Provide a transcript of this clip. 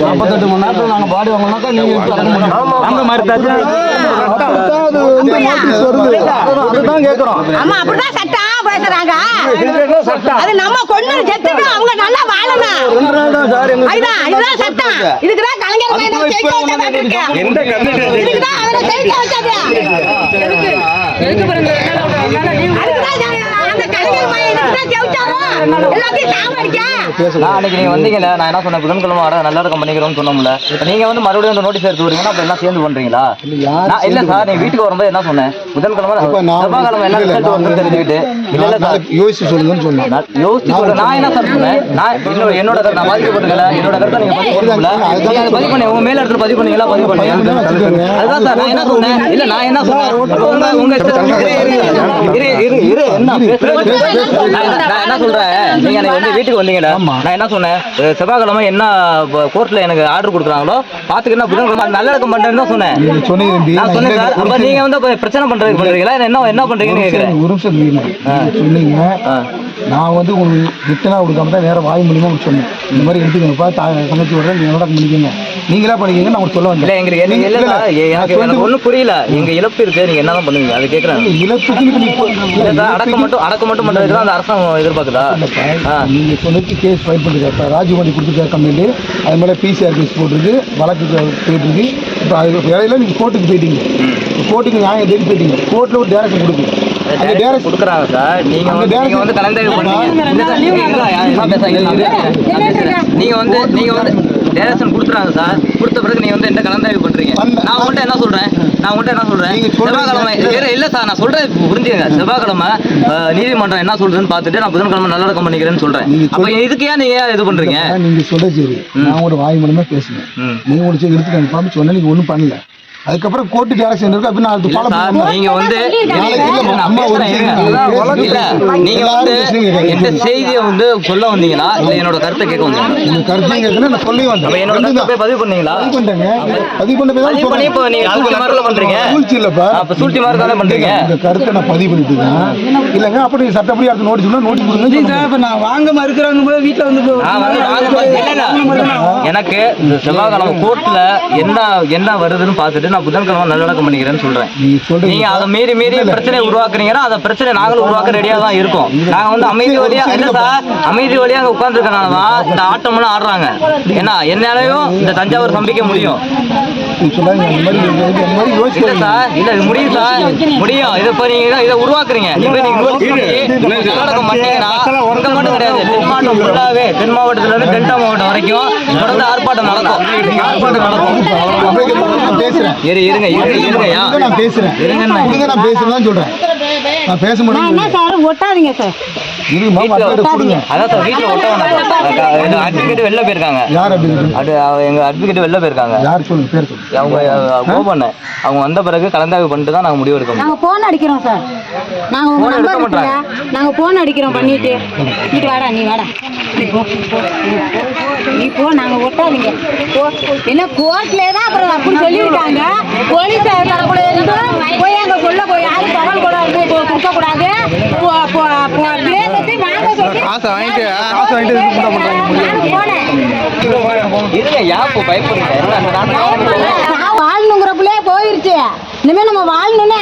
நாற்பத்தெட்டு மணி நேரத்தில் நாங்கள் பாடி வாங்கினாக்கா நீங்கள் அந்த மாதிரி அதுதான் கேட்குறோம் ஆமா அப்படிதான் சட்டம் பேசுறாங்க அது நம்ம கொண்டு செத்துட்டு அவங்க நல்லா வாழணும். இதுதான் சட்டம் இதுக்குதான் கலைஞர் மையம் ஜெயிக்க வச்சதா இதுக்குதான் அவரை ஜெயிக்க வச்சது. அதுக்குதான் ஜெய- அந்த கலைஞர் மையம் இதுக்குதான் ஜெயிச்சாரோ எல்லாத்தையும் சாவடிக்க நான் அன்னைக்கு நீங்க வந்தீங்கல்ல நான் என்ன சொன்னேன் புதன்கிழமை வர நல்லா இருக்கும் பண்ணிக்கிறோம்னு சொன்னோம்ல நீங்க வந்து மறுபடியும் அந்த நோட்டீஸ் எடுத்து வரீங்கன்னா அப்ப எல்லாம் சேர்ந்து பண்றீங்களா நான் இல்ல சார் நீங்க வீட்டுக்கு வரும்போது என்ன சொன்னேன் புதன்கிழமை செவ்வாய்க்கிழமை என்ன ரிசல்ட் வந்து தெரிஞ்சுக்கிட்டு இல்ல இல்ல சார் யோசிச்சு சொல்லுங்கன்னு சொன்னேன் நான் யோசிச்சு சொல்றேன். நான் என்ன சார் சொன்னேன் நான் என்னோட என்னோட கருத்து நான் பாதிக்கப்பட்டுக்கல என்னோட கருத்தை நீங்க பதிவு பண்ணல நீங்க அதை பதிவு பண்ணி உங்க மேல இடத்துல பதிவு பண்ணீங்களா பதிவு பண்ணீங்க அதுதான் சார் நான் என்ன சொன்னேன் இல்ல நான் என்ன சொன்னேன் உங்க. இரு, என்ன- நான் என்ன சொல்றேன் நீங்க அன்னைக்கு வந்து வீட்டுக்கு வந்தீங்கடா. நான் என்ன சொன்னேன்? செவ்வாய்க்கிழமை என்ன கோர்ட்ல எனக்கு ஆர்டர் கொடுக்குறாங்களோ பாத்துக்கிட்டு புதன்கிழமை நல்லடக்கம் பண்றேன்னு தான் சொன்னேன். சொன்னீங்க நான் சொன்னேன் சார். அப்ப நீங்க வந்து பிரச்சனை பண்றதுக்கு பண்றீங்களா? என்ன என்ன பண்றீங்கன்னு கேக்குறேன் ஒரு நிமிஷம் சொன்னீங்க. நான் வந்து உங்களுக்கு ரிட்டனா கொடுக்காம தான் வேற வாய் மூலியமா சொன்னேன். இந்த மாதிரி எடுத்துக்கங்கப்பா. தா- தங்கச்சி விடுறேன். நீங்க என்னோட பண்ணிக்கங்க நீங்களா பண்ணிக்கங்க நான் உங்களுக்கு சொல்ல இல்ல வந்தேன் எங்களுக்கு என்ன- இல்ல சார் எ- எனக்கு எனக்கு ஒண்ணும் புரியல. எங்க இழப்பு இருக்கு நீங்க என்னதான் பண்ணுவீங்க? அது கேக்குறேன். இழப்புக்கு அடக்கம் மட்டும் அடக்கம் மட்டும் பண்றதுக்கு தான் அந்த அரசாங்கம் எதிர்பார்க்குதா? ஆ. நீங்க சொன்னதுக்கு கேஸ் ஃபைல் பண்ணிருக்காரு இப்ப ராஜீவ்காந்தி கொடுத்துருக்காரு கம்ப்ளைண்ட். அது மேலே பிசிஆர் கேஸ் போட்டிருக்கு. வழக்கு போயிட்டு இருக்கு இப்போ அது இடையில நீங்க கோர்ட்டுக்கு போயிட்டீங்க. கோர்ட்டுக்கு நியாயம் தேடி போயிட்டீங்க. கோர்ட்ல ஒரு டேரக்ஷன் கொடுக்கு. அந்த கொடுக்குறாங்க சார் நீங்க வந்து நீங்க வந்து கலந்தாய்வு பண்ணீங்க நீங்க பேசுறேன், பேசுறேன், பேசுறேன். வந்து நீங்க வந்து டேரக்ஷன் கொடுத்துறாங்க சார் கொடுத்த பிறகு நீங்க வந்து என்ன கலந்தாய்வு பண்றீங்க நான் உங்கள்கிட்ட என்ன சொல்றேன் நான் உங்கள்கிட்ட என்ன சொல்றேன் செவ்வாய்க்கிழமை வேற இல்ல சார் நான் சொல்றேன் புரிஞ்சுங்க செவ்வாய்க்கிழமை நீதிமன்றம் என்ன சொல்றதுன்னு பார்த்துட்டு நான் புதன்கிழமை நல்லடக்கம் பண்ணிக்கிறேன்னு சொல்றேன் அப்ப இதுக்கு ஏன் நீங்க இது பண்றீங்க நீங்க சரி நான் ஒரு வாய் மூலமா பேசுனேன் ம். நீங்க முடிச்சு எடுத்து கன்ஃபார்ம் சொன்னா நீங்க ஒன்றும் பண்ணல அதுக்கப்புறம் கோர்ட்டு டேரக்ஷன் இருக்கு அப்படி நான் ஃபாலோ சார் பண்ணுவேன் நீங்க வந்து இல்ல, நீங்க வந்து. எந்த செய்தியை வந்து சொல்ல வந்தீங்களா இல்ல என்னோட கருத்தை கேட்க வந்தீங்களா உங்க கருத்து கேட்கணும் நான் சொல்லி வந்தேன். அப்ப என்னோட கருத்தை. போய் பதிவு பண்ணீங்களா? பதிவு பதிவு பண்ண போய் தான் பதிவு பண்ணி இப்போ. நீங்க சூழ்ச்சி மாதிரி பண்றீங்க. சூழ்ச்சி இல்லப்பா. அப்ப சூழ்ச்சி மாதிரி தானே பண்றீங்க? இந்த கருத்தை நான் பதிவு பண்ணிட்டு தான் இல்லைங்க அப்படி சட்டப்படி அடுத்து நோட்டீஸ் நோட்டீஸ் கொடுங்க. இப்ப நான் வாங்க மறுக்கிறாங்க போது வீட்டுல வந்து வாங்க. எனக்கு இந்த செவ்வாய்க்கிழமை கோர்ட்ல என்ன என்ன வருதுன்னு பார்த்துட்டு நான் புதன்கிழமை நல்லடக்கம் பண்ணிக்கிறேன்னு சொல்றேன். நீங்க சொல்றீங்க நீங்க அதை மீறி மீறி பிரச்சனை உருவாக்குறீங்கன்னா அந்த பிரச்சனை நாங்களும் உருவாக்க ரெடியா தான் இருக்கோம். நாங்க வந்து அமைதி வழியா இல்ல சார் அமைதி வழியா அங்க உட்கார்ந்துருக்கனால தான் இந்த ஆட்டம்லாம் ஆடுறாங்க. ஏன்னா என்னாலையும் இந்த தஞ்சாவூர் சம்பிக்க முடியும். இல்ல சார் இல்ல இது முடியும் சார். முடியும். இதை இப்ப நீங்க இதை- உருவாக்குறீங்க. இப்ப நீங்க நோட்டீஸ் பண்ணி நல்லடக்கம் பண்ணீங்கன்னா மட்டும் கிடையாது. தென் மாவட்டம் ஃபுல்லாவே தென் மாவட்டத்துல இருந்து டெல்டா மாவட்டம் வரைக்கும் தொடர்ந்து ஆர்ப்பாட்டம் நடக்கும். ஆர்ப்பாட்டம் நடக்கும். நான் பேசுறேன். இரு இருங்க இருங்க கொடுங்க, நான் பேசுறேன். இருங்கண்ணா. கொடுங்க, நான் பேசுறேன் சொல்றேன். நான் பேச மாட்டேன் சார் ஒட்டாதீங்க சார். அதான் சார் வீட்டுல ஒட்ட வேணாம் அட்வொகேட் வெளில போயிருக்காங்க? அது எங்க அட்வொகேட் வெளில போயிருக்காங்க. அவங்க கோபண்ண அவங்க வந்த பிறகு கலந்தாய்வு பண்ணிட்டு தான் நாங்க முடிவு எடுக்க முடியும் நாங்க போன் அடிக்கிறோம் சார். நாங்க உங்க நம்பர் மாட்டாங்க. இருக்குல்ல நாங்க போன் அடிக்கிறோம் பண்ணிட்டு. வாடா நீ வாடா. நீ போ நாங்க ஒட்டாதீங்க. என்ன கோர்ட்ல தான் அப்புறம் அப்படி சொல்லிவிட்டாங்க. போலீஸ் இருந்து போய் அங்க சொல்ல போய் யாரும் பகல் கூட காசை வாங்கிட்டு காசை வாங்கிட்டு இது பண்ண மாட்டாங்க நானும் போனேன். இருங்க வாழணுங்கிற பிள்ளையே போயிருச்சு. இனிமே நம்ம வாழணும்னு